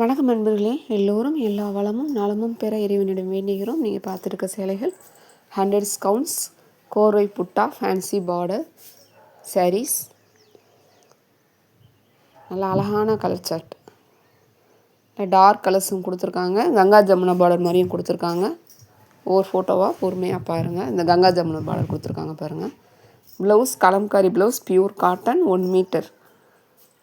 வணக்கம் நண்பர்களே. எல்லோரும் எல்லா வளமும் நலமும் பெற இறைவனிடம் வேண்டுகிறோம். நீங்கள் பார்த்துருக்க சேலைகள் ஹண்ட்ரட் ஸ்கவுண்ட்ஸ் கோர்வை புட்டா ஃபேன்சி பார்டர் சாரீஸ் நல்ல அழகான கலர் சார்ட் டார்க் கலர்ஸும் கொடுத்துருக்காங்க. கங்கா ஜமுனா பார்டர் மாதிரியும் கொடுத்துருக்காங்க. ஒவ்வொரு ஃபோட்டோவாக பொறுமையாக பாருங்கள் இந்த கங்கா ஜமுனா பார்டர் கொடுத்துருக்காங்க பாருங்கள் blouse kalamkari blouse pure cotton one meter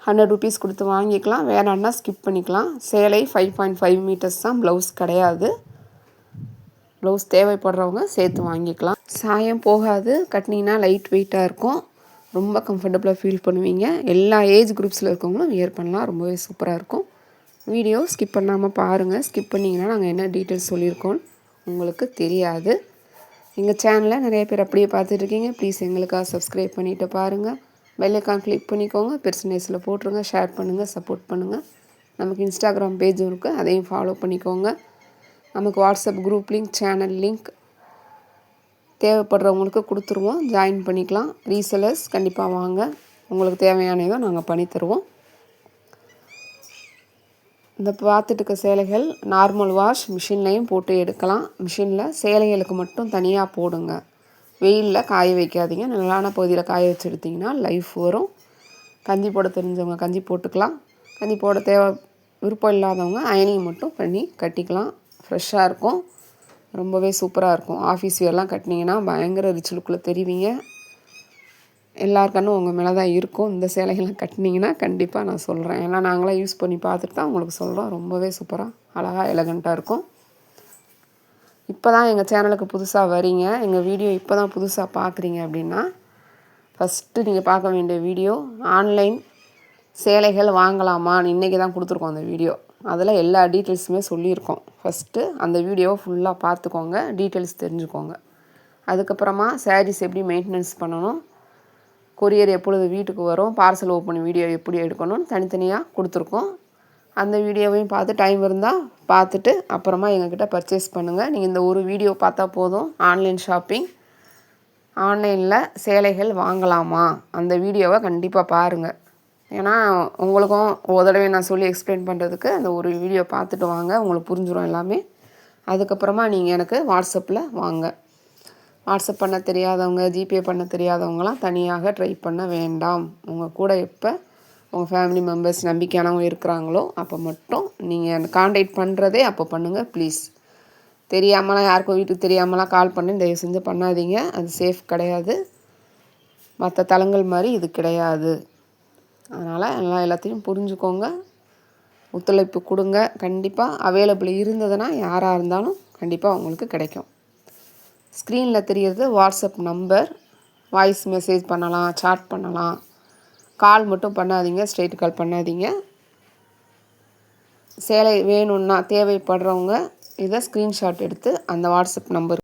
hundred rupees கொடுத்து வாங்கிக்கலாம். வேணான்னா ஸ்கிப் பண்ணிக்கலாம். சேலை ஃபைவ் பாயிண்ட் ஃபைவ் மீட்டர்ஸ் தான். ப்ளவுஸ் கிடையாது. ப்ளவுஸ் தேவைப்படுறவங்க சேர்த்து வாங்கிக்கலாம். சாயம் போகாது. கட்டினீங்கன்னா லைட் வெயிட்டாக இருக்கும். ரொம்ப கம்ஃபர்டபுளாக ஃபீல் பண்ணுவீங்க. எல்லா ஏஜ் குரூப்ஸில் இருக்கவங்களும் வியர் பண்ணலாம். ரொம்பவே சூப்பராக இருக்கும். வீடியோ ஸ்கிப் பண்ணாமல் பாருங்கள் ஸ்கிப் பண்ணிங்கன்னா நாங்கள் என்ன டீட்டெயில்ஸ் சொல்லியிருக்கோம் உங்களுக்கு தெரியாது. எங்கள் சேனலை நிறைய பேர் அப்படியே பார்த்துட்ருக்கீங்க ப்ளீஸ் எங்களுக்காக சப்ஸ்கிரைப் பண்ணிவிட்டு பாருங்கள் பெல்லைக்கான் கிளிக் பண்ணிக்கோங்க. பெர்சனைஸில் போட்டுருங்க. ஷேர் பண்ணுங்கள் சப்போர்ட் பண்ணுங்கள் நமக்கு இன்ஸ்டாகிராம் பேஜும் இருக்குது அதையும் ஃபாலோ பண்ணிக்கோங்க. நமக்கு WhatsApp group link channel link தேவைப்படுறவங்களுக்கு கொடுத்துருவோம். ஜாயின் பண்ணிக்கலாம். ரீசெலர்ஸ் கண்டிப்பாக வாங்க. உங்களுக்கு தேவையானதோ நாங்கள் பண்ணித்தருவோம் இந்த பார்த்துட்டு இருக்க சேலைகள் நார்மல் வாஷ் மிஷின்லையும் போட்டு எடுக்கலாம். மிஷினில் சேலைகளுக்கு மட்டும் தனியாக போடுங்க. வெயிலில் காய வைக்காதீங்க. நிழலான பகுதியில் காய வச்சு எடுத்திங்கன்னா லைஃப் வரும். கஞ்சி போட தெரிஞ்சவங்க கஞ்சி போட்டுக்கலாம். கஞ்சி போட தேவை விருப்பம் இல்லாதவங்க அயனிங் மட்டும் பண்ணி கட்டிக்கலாம். ஃப்ரெஷ்ஷாக இருக்கும். ரொம்பவே சூப்பராக இருக்கும். ஆஃபீஸ் வேர்லாம் கட்டினீங்கன்னா பயங்கர ரிச் லுக்கில் தெரிவிங்க. எல்லார் கண்ணும் உங்கள் மேலே தான் இருக்கும். இந்த சேலைகள்லாம் கட்டினீங்கன்னா கண்டிப்பாக நான் சொல்கிறேன் ஏன்னா நாங்களாம் யூஸ் பண்ணி பார்த்துட்டு தான் உங்களுக்கு சொல்கிறோம் ரொம்பவே சூப்பராக அழகாக எலகண்ட்டாக இருக்கும். இப்போ தான் எங்கள் சேனலுக்கு புதுசாக வரீங்க. எங்கள் வீடியோ இப்போ தான் புதுசாக பார்க்குறீங்க அப்படின்னா ஃபஸ்ட்டு நீங்கள் பார்க்க வேண்டிய வீடியோ ஆன்லைன் சேலைகள் வாங்கலாமான்னு இன்றைக்கி தான் கொடுத்துருக்கோம் அந்த வீடியோ. அதில் எல்லா டீட்டெயில்ஸுமே சொல்லியிருக்கோம். ஃபஸ்ட்டு அந்த வீடியோவை ஃபுல்லாக பார்த்துக்கோங்க டீட்டெயில்ஸ் தெரிஞ்சுக்கோங்க. அதுக்கப்புறமா சாரீஸ் எப்படி மெயின்டெனன்ஸ் பண்ணணும் கொரியர் எப்பொழுது வீட்டுக்கு வரும் பார்சல் ஓப்பன் வீடியோ எப்படி எடுக்கணும்னு தனித்தனியாக கொடுத்துருக்கோம். அந்த வீடியோவையும் பார்த்து டைம் இருந்தால் பார்த்துட்டு அப்புறமா எங்ககிட்ட பர்ச்சேஸ் பண்ணுங்கள் நீங்கள் இந்த ஒரு வீடியோ பார்த்தா போதும். ஆன்லைன் ஷாப்பிங் ஆன்லைனில் சேலைகள் வாங்கலாமா? அந்த வீடியோவை கண்டிப்பாக பாருங்கள் ஏன்னா உங்களுக்கும் ஒரு தடவை நான் சொல்லி எக்ஸ்பிளைன் பண்ணுறதுக்கு அந்த ஒரு வீடியோ பார்த்துட்டு வாங்க. உங்களுக்கு புரிஞ்சிடும் எல்லாமே. அதுக்கப்புறமா நீங்கள் எனக்கு வாட்ஸ்அப்பில் வாங்க. வாட்ஸ்அப் பண்ண தெரியாதவங்க ஜிபே பண்ண தெரியாதவங்களாம் தனியாக ட்ரை பண்ண வேண்டாம். உங்கள் கூட இப்போ உங்கள் ஃபேமிலி மெம்பர்ஸ் நம்பிக்கையானவங்க இருக்கிறாங்களோ அப்போ மட்டும் நீங்கள் காண்டாக்ட் பண்ணுறதே அப்போ பண்ணுங்கள் ப்ளீஸ் தெரியாமலாம் யாருக்கும் வீட்டுக்கு தெரியாமலாம் கால் பண்ணி தயவு செஞ்சு பண்ணாதீங்க. அது சேஃப் கிடையாது. மற்ற தலங்கள் மாதிரி இது கிடையாது. அதனால் எல்லாம் எல்லாத்தையும் புரிஞ்சுக்கோங்க. ஒத்துழைப்பு கொடுங்க. கண்டிப்பாக அவைலபிள் இருந்ததுன்னா யாராக இருந்தாலும் கண்டிப்பாக உங்களுக்கு கிடைக்கும். ஸ்க்ரீனில் தெரிகிறது வாட்ஸ்அப் நம்பர் வாய்ஸ் மெசேஜ் பண்ணலாம் சாட் பண்ணலாம். கால் மட்டும் பண்ணாதீங்க ஸ்ட்ரெயிட் கால் பண்ணாதீங்க. சேலை வேணும்னா தேவைப்படுறவங்க இதை ஸ்க்ரீன்ஷாட் எடுத்து அந்த வாட்ஸ்அப் நம்பர்